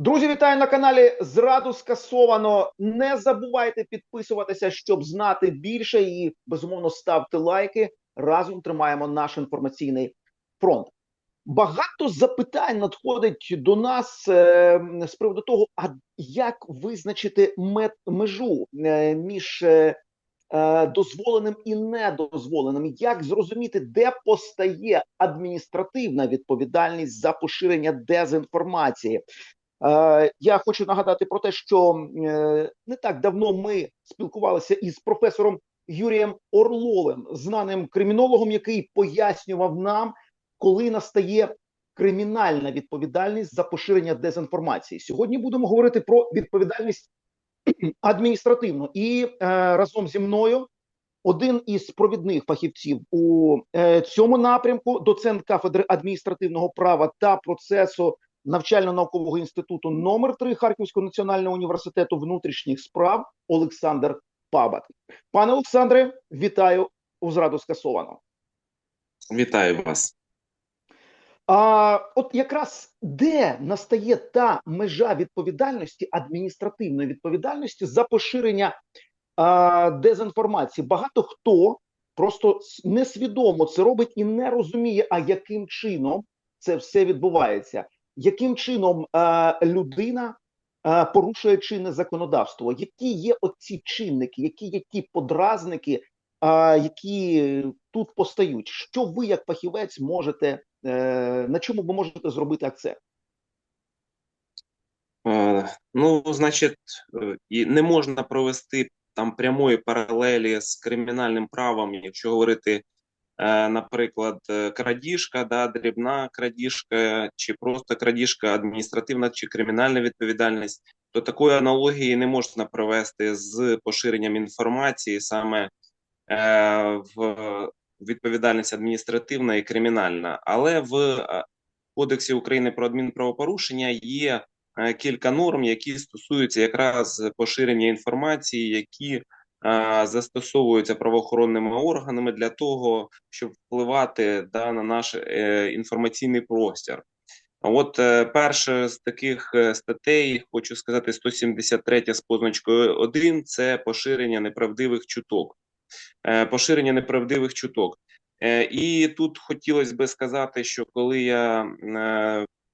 Друзі, вітаю на каналі. Зраду скасовано. Не забувайте підписуватися, щоб знати більше, і безумовно ставте лайки. Разом тримаємо наш інформаційний фронт. Багато запитань надходить до нас е, з приводу того, а як визначити мет, межу е, між е, е, дозволеним і недозволеним, як зрозуміти, де постає адміністративна відповідальність за поширення дезінформації. Е, Я хочу нагадати про те, що е, не так давно ми спілкувалися із професором Юрієм Орловим, знаним кримінологом, який пояснював нам, коли настає кримінальна відповідальність за поширення дезінформації. Сьогодні будемо говорити про відповідальність адміністративну і е, разом зі мною. Один із провідних фахівців у цьому напрямку, доцент кафедри адміністративного права та процесу навчально-наукового інституту номер 3 Харківського національного університету внутрішніх справ Олександр Пабат. Пане Олександре, вітаю у зраду скасовано. Вітаю вас. А от якраз де настає та межа відповідальності адміністративної відповідальності за поширення а, дезінформації? Багато хто просто несвідомо це робить і не розуміє, а яким чином це все відбувається яким чином е, людина е, порушує чинне законодавство, які є оці чинники, які є ті подразники, е, які тут постають, що ви, як фахівець, можете на чому ви можете зробити акцент? Ну, значить, не можна провести там прямої паралелі з кримінальним правом, якщо говорити наприклад, е, крадіжка, да, дрібна крадіжка, чи просто крадіжка, адміністративна чи кримінальна відповідальність, то такої аналогії не можна провести з поширенням інформації саме е, в відповідальність адміністративна і кримінальна. Але в Кодексі України про адмінправопорушення є кілька норм, які стосуються якраз поширення інформації, які застосовуються правоохоронними органами для того, щоб впливати да, на наш е, інформаційний простір. От е, перша з таких е, статей, хочу сказати, 173 з позначкою 1 – це поширення неправдивих чуток. Поширення неправдивих чуток. І тут хотілося би сказати, що коли я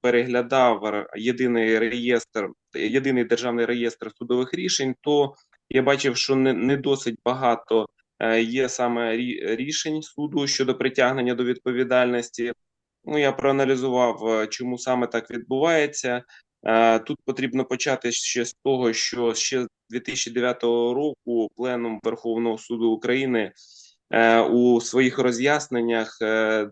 переглядав єдиний реєстр, єдиний державний реєстр судових рішень, то я бачив, що не, не досить багато е, є саме рішень суду щодо притягнення до відповідальності. Ну, я проаналізував, е, чому саме так відбувається. Е, тут потрібно почати ще з того, що ще з 2009 року пленум Верховного суду України у своїх роз'ясненнях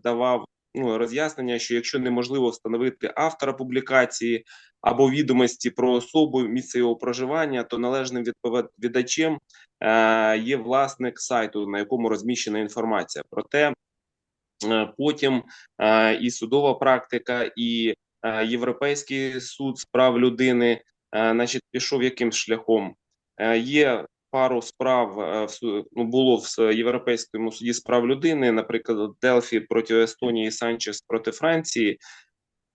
давав ну, роз'яснення, що якщо неможливо встановити автора публікації або відомості про особу місце його проживання, то належним відповідачем е, є власник сайту, на якому розміщена інформація. Проте е, потім е, і судова практика, і е, Європейський суд з прав людини, е, значить, пішов яким шляхом. Е, є пару справ е, ну, було в Європейському суді з прав людини, наприклад, Делфі проти Естонії, Санчес проти Франції,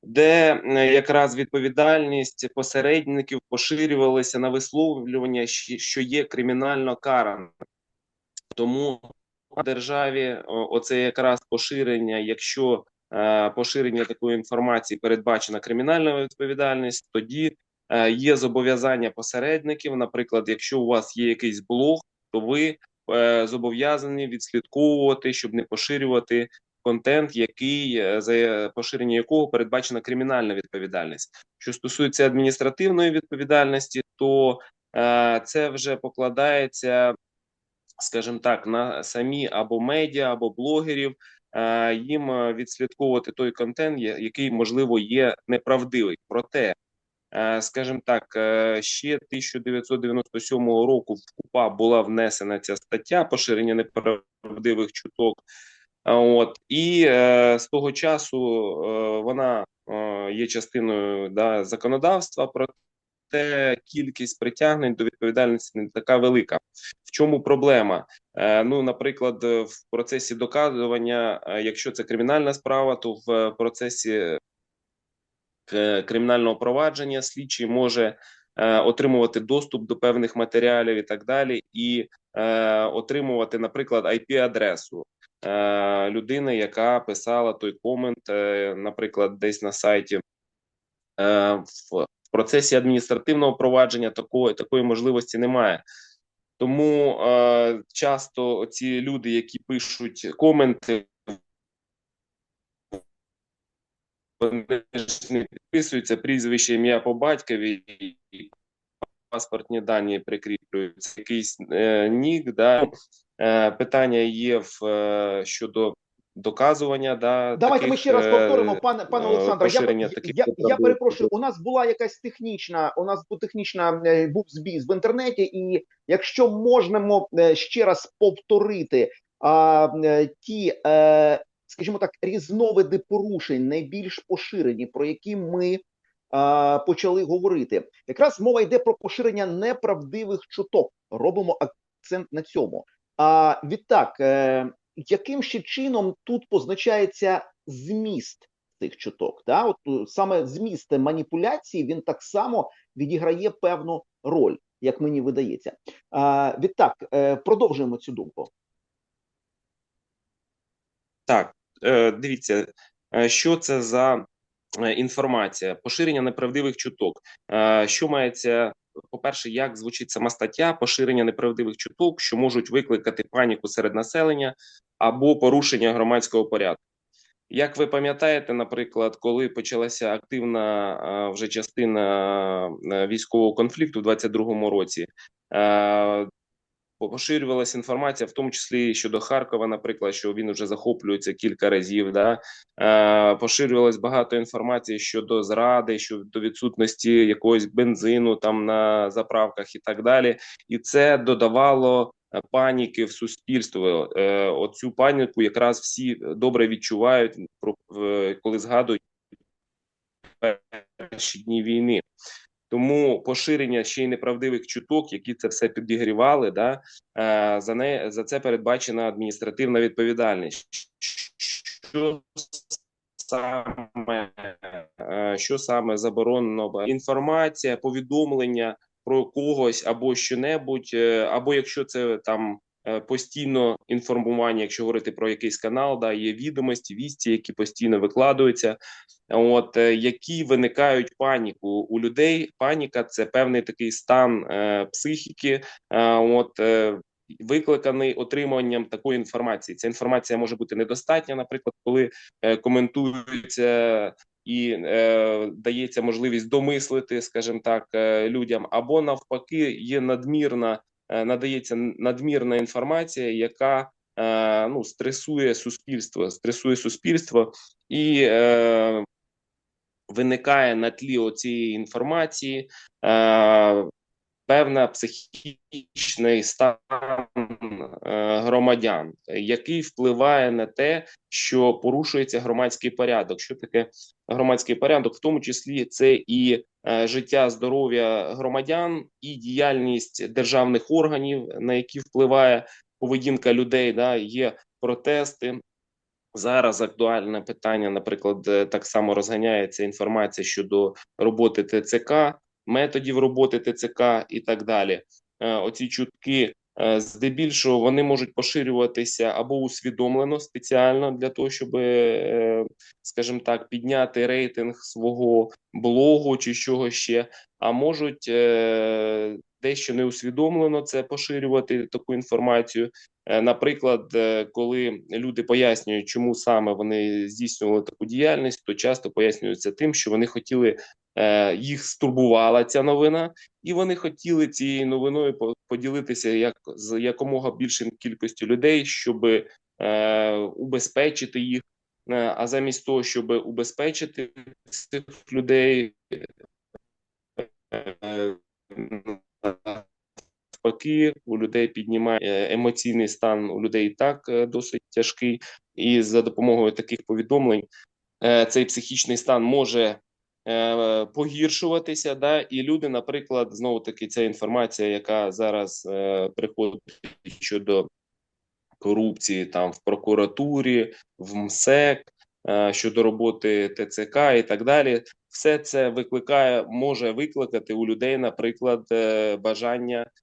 де е, якраз відповідальність посередників поширювалася на висловлювання, що є кримінально каране. Тому в державі оце якраз поширення, якщо е, поширення такої інформації передбачена кримінальна відповідальність, тоді Е, є зобов'язання посередників. Наприклад, якщо у вас є якийсь блог, то ви е, зобов'язані відслідковувати, щоб не поширювати контент, який е, за поширення якого передбачена кримінальна відповідальність. Що стосується адміністративної відповідальності, то це вже покладається, скажімо так, на самі або медіа, або блогерів. Їм відслідковувати той контент, який можливо є неправдивий. Проте Е, скажімо так, е, ще 1997 року в КУПА була внесена ця стаття поширення неправдивих чуток. От і е, з того часу е, вона е, є частиною да, законодавства, проте кількість притягнень до відповідальності не така велика. В чому проблема? Е, ну, наприклад, в процесі доказування, е, якщо це кримінальна справа, то в процесі кримінального провадження, слідчий може е, отримувати доступ до певних матеріалів і так далі, і е, отримувати, наприклад, IP-адресу е, людини, яка писала той комент, е, наприклад, десь на сайті. Е, в в процесі адміністративного провадження такої, такої можливості немає. Тому е, часто ці люди, які пишуть коменти, вони ж не підписуються прізвище, ім'я по батькові, паспортні дані прикріплюються. Якийсь е, нік, да. е, питання є в, е, щодо доказування. Да, Давайте таких, ми ще раз е, повторимо, пане пане е, Олександре. Я, я, я, я перепрошую. У нас була якась технічна. У нас був технічна е, був збій в інтернеті, і якщо можемо ще раз повторити а, ті, е, скажімо так, різновиди порушень, найбільш поширені, про які ми а, почали говорити. Якраз мова йде про поширення неправдивих чуток. Робимо акцент на цьому. А відтак, е, яким ще чином тут позначається зміст цих чуток? Да? От е, саме зміст маніпуляції він так само відіграє певну роль, як мені видається. А, відтак, е, продовжуємо цю думку. Так, дивіться, е, що це за е, інформація, поширення неправдивих чуток. Е, Що мається, по-перше, як звучить сама стаття, поширення неправдивих чуток, що можуть викликати паніку серед населення або порушення громадського порядку. Як ви пам'ятаєте, наприклад, коли почалася активна е, вже частина е, військового конфлікту в 22-му році, е, поширювалася інформація, в тому числі щодо Харкова, наприклад, що він вже захоплюється кілька разів. Да? Е, поширювалось багато інформації щодо зради, щодо відсутності якогось бензину там на заправках і так далі. І це додавало е, паніки в суспільство. Е, оцю паніку якраз всі добре відчувають, коли згадують перші дні війни. Тому поширення ще й неправдивих чуток, які це все підігрівали, да, е, за не за це передбачена адміністративна відповідальність. Що саме, е, що саме заборонено? Інформація, повідомлення про когось або що-небудь, е, або якщо це там постійно інформування, якщо говорити про якийсь канал, да, є відомості, вісті, які постійно викладаються от е, які виникають паніку у людей. Паніка це певний такий стан е, психіки, е, от е, викликаний отриманням такої інформації. Ця інформація може бути недостатня, наприклад, коли е, коментується. І е, дається можливість домислити, скажімо так, е, людям, або навпаки, є надмірна, е, надається надмірна інформація, яка е, ну стресує суспільство, стресує суспільство і е, виникає на тлі оцієї інформації е, певна психічний стан е, громадян, який впливає на те, що порушується громадський порядок. Що таке громадський порядок? В тому числі це і е, життя, здоров'я громадян, і діяльність державних органів, на які впливає поведінка людей. Да, є протести. Зараз актуальне питання, наприклад, е, так само розганяється інформація щодо роботи ТЦК, методів роботи ТЦК і так далі. Е, Оці чутки, е, здебільшого, вони можуть поширюватися або усвідомлено спеціально для того, щоб, е, скажімо так, підняти рейтинг свого блогу чи чого ще, а можуть е, дещо неусвідомлено це поширювати таку інформацію. Е, Наприклад, е, коли люди пояснюють, чому саме вони здійснювали таку діяльність, то часто пояснюється тим, що вони хотіли е, їх стурбувала ця новина, і вони хотіли цією новиною по- поділитися як з якомога більшим кількістю людей, щоб е, убезпечити їх. Е, А замість того, щоб убезпечити цих людей, е, навпаки, у людей піднімає е, емоційний стан у людей так е, досить тяжкий, і за допомогою таких повідомлень е, цей психічний стан може е, погіршуватися. Да, і люди, наприклад, знову таки, ця інформація, яка зараз е, приходить щодо корупції там в прокуратурі, в МСЕК. е, Щодо роботи ТЦК і так далі, все це викликає, може викликати у людей, наприклад, е, бажання е,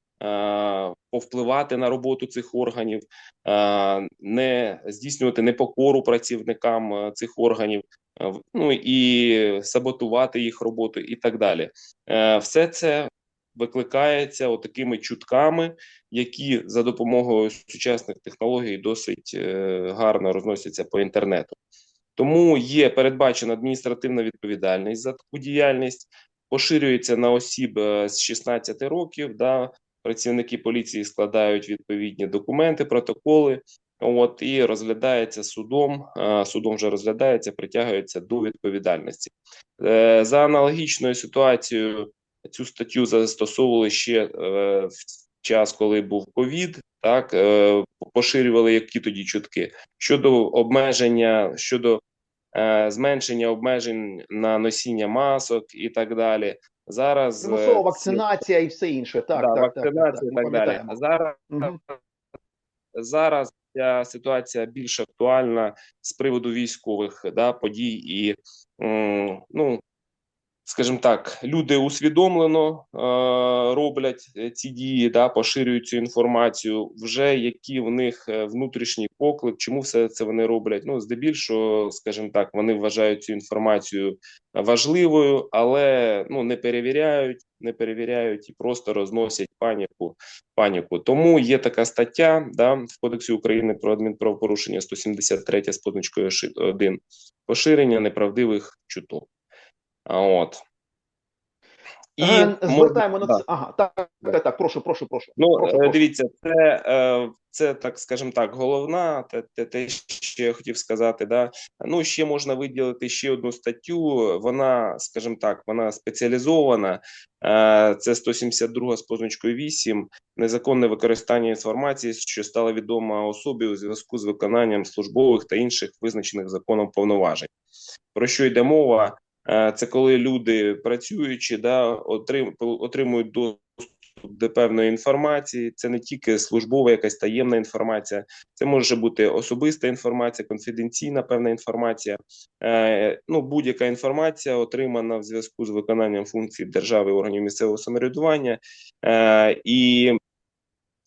повпливати на роботу цих органів, е, не здійснювати непокору працівникам е, цих органів, е, ну і саботувати їх роботу, і так далі. Е, Все це викликається отакими чутками, які за допомогою сучасних технологій досить е, гарно розносяться по інтернету. Тому є передбачена адміністративна відповідальність за таку діяльність, поширюється на осіб е, з 16 років. Да, працівники поліції складають відповідні документи, протоколи. От і розглядається судом. Судом вже розглядається, притягується до відповідальності. Е, За аналогічною ситуацією цю статтю застосовували ще е, в час, коли був ковід. Так е, поширювали які тоді чутки щодо обмеження, щодо зменшення обмежень на носіння масок і так далі. Зараз е, Примусова вакцинація і все інше. Так, да, так, так, вакцинація так, і так, так ми далі. А зараз угу. зараз ця ситуація більш актуальна з приводу військових да, подій і м, ну. Скажімо так, люди усвідомлено е, роблять е, ці дії, да, поширюють цю інформацію. Вже які в них е, внутрішній поклик, чому все це вони роблять? Ну, здебільшого, скажімо так, вони вважають цю інформацію важливою, але ну не перевіряють, не перевіряють і просто розносять паніку. Паніку. Тому є така стаття да, в Кодексі України про адмінправопорушення 173 з позначкою 1 поширення неправдивих чуток. А от. І Е, можна- Звертаємо на це. Ага, так, так, так, прошу, прошу, прошу. Ну, прошу, е, дивіться, це, е, це так, скажімо так, головна, те, те, те, що я хотів сказати. Да? Ну, ще можна виділити ще одну статтю. Вона, скажімо так, вона спеціалізована. Це 172 з позначкою 8. Незаконне використання інформації, що стало відомо особі у зв'язку з виконанням службових та інших визначених законом повноважень. Про що йде мова? Е, Це коли люди працюючи, да, отрим, отримують доступ до певної інформації. Це не тільки службова, якась таємна інформація, це може бути особиста інформація, конфіденційна певна інформація. Е, ну, будь-яка інформація отримана в зв'язку з виконанням функцій держави органів місцевого самоврядування. Е, і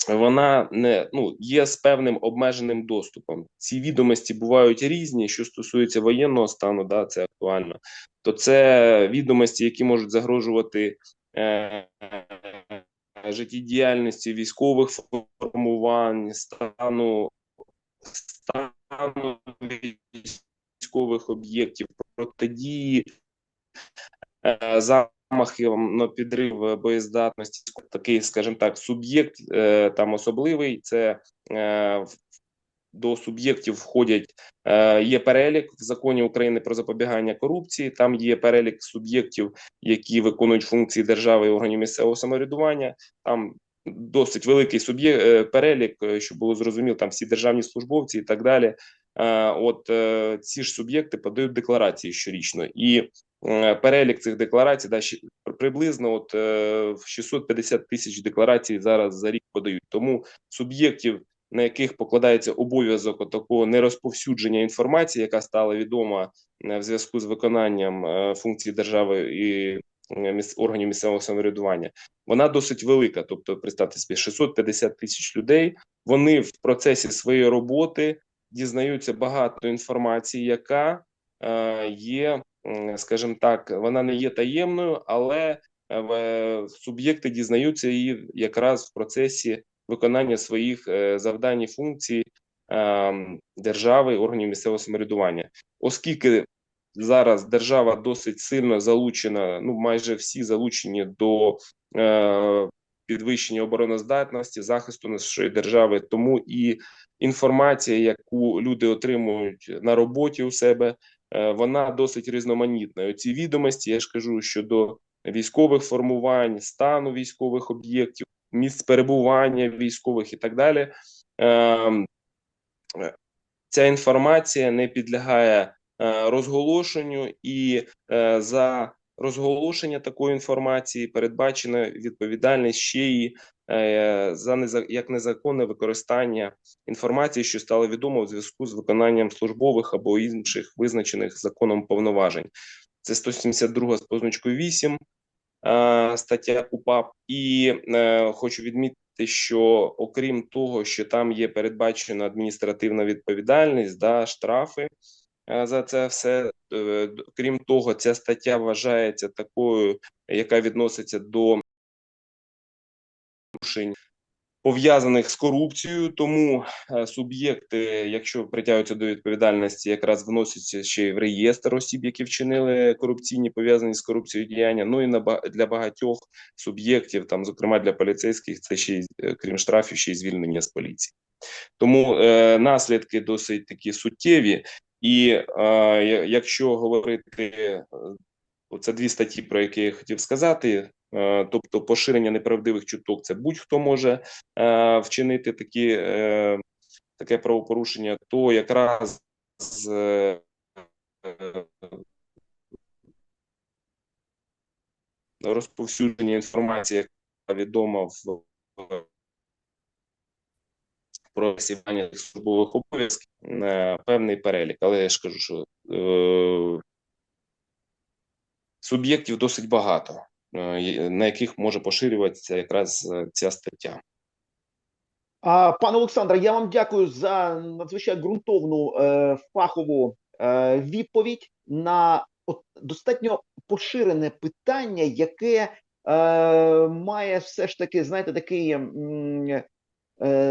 вона не ну є з певним обмеженим доступом. Ці відомості бувають різні. Що стосується воєнного стану, да, це актуально. То це відомості, які можуть загрожувати е, життєдіяльності військових формувань, стану стану військових об'єктів, протидії е, замахи на підрив боєздатності. Такий, скажімо так, суб'єкт е, там особливий. Це е, до суб'єктів входять е, є перелік в законі України про запобігання корупції. Там є перелік суб'єктів, які виконують функції держави і органів місцевого самоврядування. Там досить великий суб'єкт е, перелік, е, щоб було зрозуміло, там всі державні службовці і так далі. Е, От е, ці ж суб'єкти подають декларації щорічно, і е, перелік цих декларацій да, приблизно от е, в 650 тисяч декларацій зараз за рік подають. Тому суб'єктів, на яких покладається обов'язок такого нерозповсюдження інформації, яка стала відома в зв'язку з виконанням функцій держави і органів місцевого самоврядування, вона досить велика. Тобто, представте собі, 650 тисяч людей. Вони в процесі своєї роботи дізнаються багато інформації, яка е, є, скажімо так, вона не є таємною, але е, суб'єкти дізнаються її якраз в процесі виконання своїх е, завдань і функцій держави, органів місцевого самоврядування, оскільки зараз держава досить сильно залучена, ну майже всі залучені до підвищення обороноздатності, захисту нашої держави, тому і інформація, яку люди отримують на роботі у себе, е, вона досить різноманітна. Оці відомості, я ж кажу, щодо військових формувань, стану військових об'єктів, місць перебування військових і так далі. Ем, е, Ця інформація не підлягає е, розголошенню, і е, за розголошення такої інформації передбачена відповідальність ще й е, за як незаконне використання інформації, що стало відомо у зв'язку з виконанням службових або інших визначених законом повноважень. це 172 з позначкою 8 е, стаття КУПАП. І е, хочу відмітити, що окрім того, що там є передбачена адміністративна відповідальність, да, штрафи за це все. е, Крім того, ця стаття вважається такою, яка відноситься до порушень пов'язаних з корупцією, тому е, суб'єкти, якщо притягуються до відповідальності, якраз вносяться ще й в реєстр осіб, які вчинили корупційні пов'язані з корупцією діяння. Ну і на для багатьох суб'єктів, там, зокрема для поліцейських, це ще й е, крім штрафів, ще й звільнення з поліції. Тому е, наслідки досить такі суттєві. І е, якщо говорити е, Оце дві статті, про які я хотів сказати. Е, Тобто, поширення неправдивих чуток це будь-хто може е, вчинити такі, е, таке правопорушення, то якраз е, розповсюдження інформації, яка відома в- про сівання службових обов'язків, е, певний перелік. Але я ж кажу, що е, суб'єктів досить багато, е, на яких може поширюватися якраз е, ця стаття. А, пане Олександре, я вам дякую за надзвичайно ґрунтовну е, фахову е, відповідь на достатньо поширене питання, яке е, має все ж таки, знаєте, такий м, е,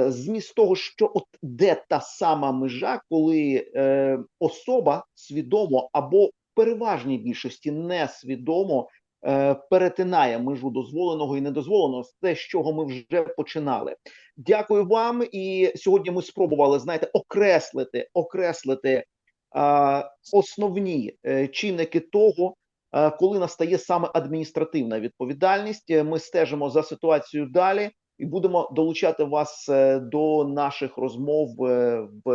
зміст того, що от де та сама межа, коли е, особа свідомо або в переважній більшості несвідомо е, перетинає межу дозволеного і недозволеного, те, з чого ми вже починали. Дякую вам. І сьогодні ми спробували знаєте, окреслити, окреслити а, основні е, чинники того, е, коли настає саме адміністративна відповідальність. Е, Ми стежимо за ситуацією далі і будемо долучати вас е, до наших розмов е, в.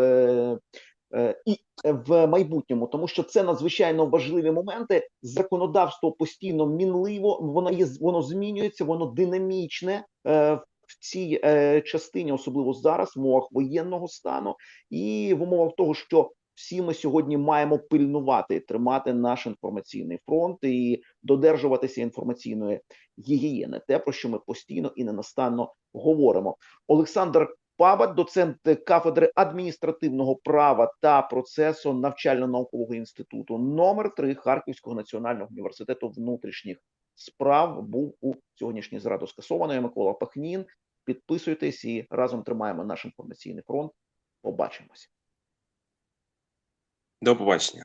е, І в майбутньому, тому що це надзвичайно важливі моменти. Законодавство постійно мінливо, воно є воно змінюється, воно динамічне в цій частині, особливо зараз, в умовах воєнного стану, і в умовах того, що всі ми сьогодні маємо пильнувати, тримати наш інформаційний фронт і додержуватися інформаційної гігієни, те про що ми постійно і ненастанно говоримо. Олександр Пабат, доцент кафедри адміністративного права та процесу навчально-наукового інституту номер 3 Харківського національного університету внутрішніх справ, був у сьогоднішній зраду скасованої Микола Пахнін. Підписуйтесь і разом тримаємо наш інформаційний фронт. Побачимось. До побачення.